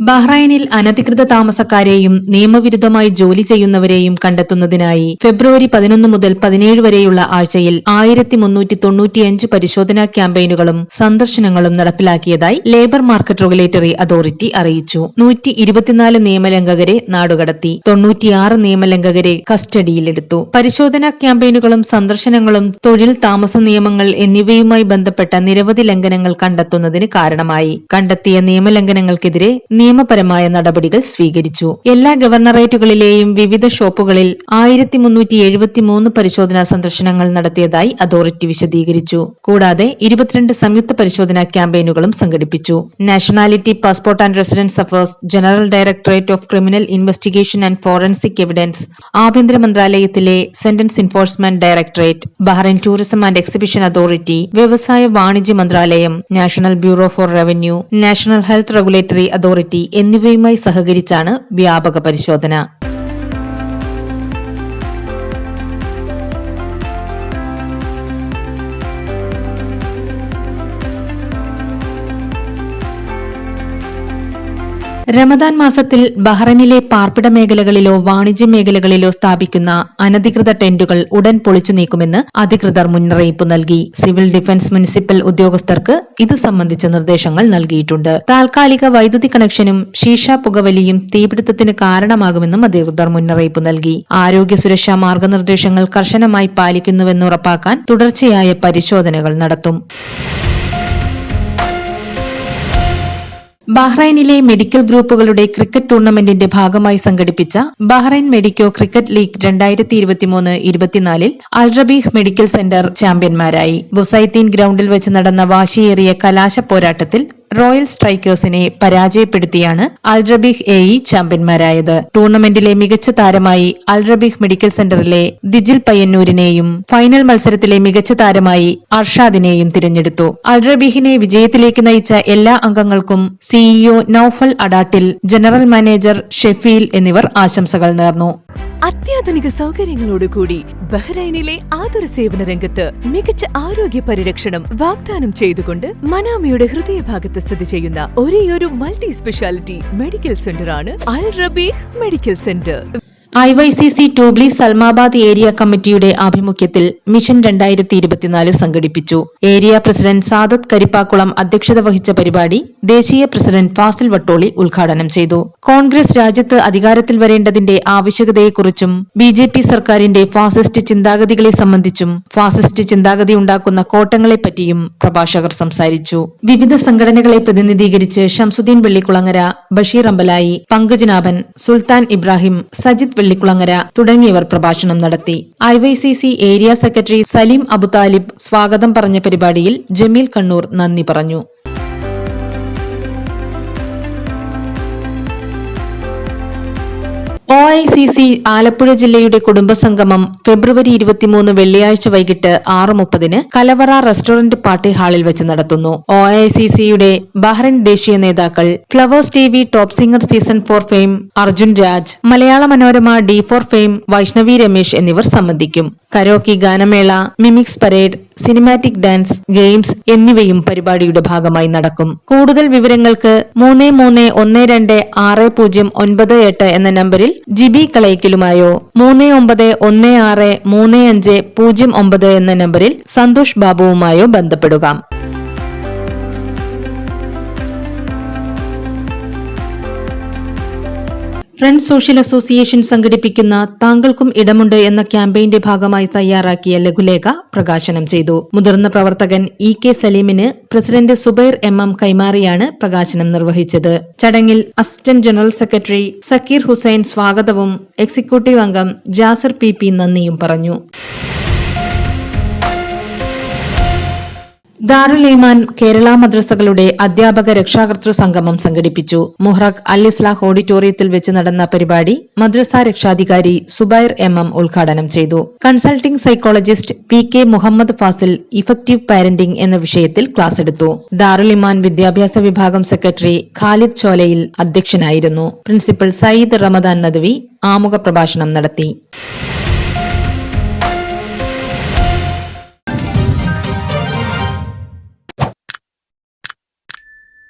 ബഹ്റൈനിൽ അനധികൃത താമസക്കാരെയും നിയമവിരുദ്ധമായി ജോലി ചെയ്യുന്നവരെയും കണ്ടെത്തുന്നതിനായി ഫെബ്രുവരി പതിനൊന്ന് മുതൽ പതിനേഴ് വരെയുള്ള ആഴ്ചയിൽ ആയിരത്തി മുന്നൂറ്റി തൊണ്ണൂറ്റിയഞ്ച് പരിശോധനാ ക്യാമ്പയിനുകളും സന്ദർശനങ്ങളും നടപ്പിലാക്കിയതായി ലേബർ മാർക്കറ്റ് റെഗുലേറ്ററി അതോറിറ്റി അറിയിച്ചു. നൂറ്റി ഇരുപത്തിനാല് നിയമലംഘകരെ നാടുകടത്തി തൊണ്ണൂറ്റിയാറ് നിയമലംഘകരെ കസ്റ്റഡിയിലെടുത്തു. പരിശോധനാ ക്യാമ്പയിനുകളും സന്ദർശനങ്ങളും തൊഴിൽ താമസ നിയമങ്ങൾ എന്നിവയുമായി ബന്ധപ്പെട്ട നിരവധി ലംഘനങ്ങൾ കണ്ടെത്തുന്നതിന് കാരണമായി. കണ്ടെത്തിയ നിയമലംഘനങ്ങൾക്കെതിരെ നിയമപരമായ നടപടികൾ സ്വീകരിച്ചു. എല്ലാ ഗവർണറേറ്റുകളിലെയും വിവിധ ഷോപ്പുകളിൽ ആയിരത്തി മുന്നൂറ്റി എഴുപത്തിമൂന്ന് പരിശോധനാ സന്ദർശനങ്ങൾ നടത്തിയതായി അതോറിറ്റി വിശദീകരിച്ചു. കൂടാതെ ഇരുപത്തിരണ്ട് സംയുക്ത പരിശോധനാ ക്യാമ്പയിനുകളും സംഘടിപ്പിച്ചു. Nationality passport and residence affairs general directorate of criminal investigation and forensic evidence ആഭ്യന്തര മന്ത്രാലയത്തിലെ sentence enforcement directorate Bahrain tourism and exhibition authority വ്യവസായ വാണിജ്യ മന്ത്രാലയം national bureau for revenue national health regulatory authority എന്നിവയുമായി സഹകരിച്ചാണ് വ്യാപക പരിശോധന. റമദാൻ മാസത്തിൽ ബഹ്റൈനിലെ പാർപ്പിട മേഖലകളിലോ വാണിജ്യ മേഖലകളിലോ സ്ഥാപിക്കുന്ന അനധികൃത ടെന്റുകൾ ഉടൻ പൊളിച്ചു നീക്കുമെന്ന് അധികൃതർ മുന്നറിയിപ്പ് നൽകി. സിവിൽ ഡിഫൻസ് മുനിസിപ്പൽ ഉദ്യോഗസ്ഥർക്ക് ഇത് സംബന്ധിച്ച നിർദ്ദേശങ്ങൾ നൽകിയിട്ടുണ്ട്. താൽക്കാലിക വൈദ്യുതി കണക്ഷനും ശീഷ പുകവലിയും തീപിടുത്തത്തിന് കാരണമാകുമെന്നും അധികൃതർ മുന്നറിയിപ്പ് നൽകി. ആരോഗ്യ സുരക്ഷാ മാർഗനിർദ്ദേശങ്ങൾ കർശനമായി പാലിക്കുന്നുവെന്ന് ഉറപ്പാക്കാൻ തുടർച്ചയായ പരിശോധനകൾ നടത്തും. ബഹ്റൈനിലെ മെഡിക്കൽ ഗ്രൂപ്പുകളുടെ ക്രിക്കറ്റ് ടൂർണമെന്റിന്റെ ഭാഗമായി സംഘടിപ്പിച്ച ബഹ്റൈൻ മെഡിക്കോ ക്രിക്കറ്റ് ലീഗ് രണ്ടായിരത്തി ഇരുപത്തിമൂന്ന് ഇരുപത്തിനാലിൽ അൽറബീഹ് മെഡിക്കൽ സെന്റർ ചാമ്പ്യന്മാരായി. ബുസൈത്തീൻ ഗ്രൌണ്ടിൽ വെച്ച് നടന്ന വാശിയേറിയ കലാശ പോരാട്ടത്തിൽ റോയൽ സ്ട്രൈക്കേഴ്സിനെ പരാജയപ്പെടുത്തിയാണ് അൽറബീഹ് എ ഇ ചാമ്പ്യന്മാരായത്. ടൂർണമെന്റിലെ മികച്ച താരമായി അൽറബീഹ് മെഡിക്കൽ സെന്ററിലെ ദിജിൽ പയ്യന്നൂരിനെയും ഫൈനൽ മത്സരത്തിലെ മികച്ച താരമായി അർഷാദിനെയും തിരഞ്ഞെടുത്തു. അൽറബീഹിനെ വിജയത്തിലേക്ക് നയിച്ച എല്ലാ അംഗങ്ങൾക്കും CEO Naufal Adattil general manager Shefeel എന്നിവർ ആശംസകൾ നേർന്നു. അത്യാധുനിക സൗകര്യങ്ങളോട് കൂടി ബഹ്റൈനിലെ ആതുര സേവന രംഗത്ത് മികച്ച ആരോഗ്യ പരിരക്ഷണം വാഗ്ദാനം ചെയ്തുകൊണ്ട് മനാമയുടെ ഹൃദയഭാഗത്ത് സ്ഥിതി ചെയ്യുന്ന ഒരേയൊരു multi speciality medical സെന്ററാണ് Al Rabeeh medical centre. I Y C C Tubli Salmabad area കമ്മിറ്റിയുടെ ആഭിമുഖ്യത്തിൽ മിഷൻ രണ്ടായിരത്തി ഇരുപത്തിനാല് സംഘടിപ്പിച്ചു. ഏരിയ പ്രസിഡന്റ് സാദത്ത് കരിപ്പാക്കുളം അധ്യക്ഷത വഹിച്ച പരിപാടി ദേശീയ പ്രസിഡന്റ് ഫാസിൽ വട്ടോളി ഉദ്ഘാടനം ചെയ്തു. കോൺഗ്രസ് രാജ്യത്ത് അധികാരത്തിൽ വരേണ്ടതിന്റെ ആവശ്യകതയെക്കുറിച്ചും ബി ജെ പി സർക്കാരിന്റെ ഫാസിസ്റ്റ് ചിന്താഗതികളെ സംബന്ധിച്ചും ഫാസിസ്റ്റ് ചിന്താഗതി ഉണ്ടാക്കുന്ന കോട്ടങ്ങളെപ്പറ്റിയും പ്രഭാഷകർ സംസാരിച്ചു. വിവിധ സംഘടനകളെ പ്രതിനിധീകരിച്ച് ഷംസുദ്ദീൻ വെള്ളിക്കുളങ്ങര ബഷീർ അമ്പലായി പങ്കജ്നാഭൻ സുൽത്താൻ ഇബ്രാഹിം സജിത് വെള്ളിക്കുളങ്ങര തുടങ്ങിയവർ പ്രഭാഷണം നടത്തി. I Y C C area secretary Saleem Abuthalib സ്വാഗതം പറഞ്ഞ പരിപാടിയിൽ ജമീൽ കണ്ണൂർ നന്ദി പറഞ്ഞു. O I C C Alappuzha ജില്ലയുടെ കുടുംബസംഗമം ഫെബ്രുവരി ഇരുപത്തിമൂന്ന് വെള്ളിയാഴ്ച വൈകിട്ട് ആറ് മുപ്പതിന് കലവറ റെസ്റ്റോറന്റ് പാർട്ടി ഹാളിൽ വെച്ച് നടത്തുന്നു. ഒ ഐ സി സിയുടെ ബഹ്റൈൻ ദേശീയ നേതാക്കൾ Flowers T V top singer season four fame Arjun Raj Malayala Manorama D four fame Vaishnavi Ramesh എന്നിവർ സംബന്ധിക്കും. കരോക്കി ഗാനമേള mimics parade cinematic dance games എന്നിവയും പരിപാടിയുടെ ഭാഗമായി നടക്കും. കൂടുതൽ വിവരങ്ങൾക്ക് മൂന്ന് മൂന്ന് ഒന്ന് രണ്ട് ആറ് പൂജ്യം ഒൻപത് എട്ട് എന്ന നമ്പറിൽ ജിബി കളയിക്കലുമായോ മൂന്ന് ഒമ്പത് ഒന്ന് ആറ് മൂന്ന് അഞ്ച് പൂജ്യം ഒമ്പത് എന്ന നമ്പറിൽ സന്തോഷ് ബാബുവുമായോ ബന്ധപ്പെടുക. ഫ്രണ്ട്സ് സോഷ്യൽ അസോസിയേഷൻ സംഘടിപ്പിക്കുന്ന താങ്കൾക്കും ഇടമുണ്ട് എന്ന ക്യാമ്പയിന്റെ ഭാഗമായി തയ്യാറാക്കിയ ലഘുലേഖ പ്രകാശനം ചെയ്തു. മുതിർന്ന പ്രവർത്തകൻ ഇ കെ സലീമിന് പ്രസിഡന്റ് സുബൈർ എം എം കൈമാറിയാണ് പ്രകാശനം നിർവഹിച്ചത്. ചടങ്ങിൽ assistant general secretary Zakir Hussain സ്വാഗതവും എക്സിക്യൂട്ടീവ് അംഗം ജാസർ പി പി നന്ദിയും പറഞ്ഞു. ദാറുൽ ഈമാൻ കേരള മദ്രസകളുടെ അധ്യാപക രക്ഷാകർതൃ സംഗമം സംഘടിപ്പിച്ചു. മുഹ്റഖ് അൽ ഇസ്ലാഹ് ഓഡിറ്റോറിയത്തിൽ വെച്ച് നടന്ന പരിപാടി മദ്രസ രക്ഷാധികാരി സുബൈർ എം എം ഉദ്ഘാടനം ചെയ്തു. Consulting psychologist P K Muhammad Fasil effective parenting എന്ന വിഷയത്തിൽ ക്ലാസ് എടുത്തു. ദാറുൽ ഇമാൻ വിദ്യാഭ്യാസ വിഭാഗം സെക്രട്ടറി ഖാലിദ് ചോലയിൽ അധ്യക്ഷനായിരുന്നു. പ്രിൻസിപ്പൽ സയ്യിദ് റമദാൻ നദ്വി ആമുഖ പ്രഭാഷണം നടത്തി.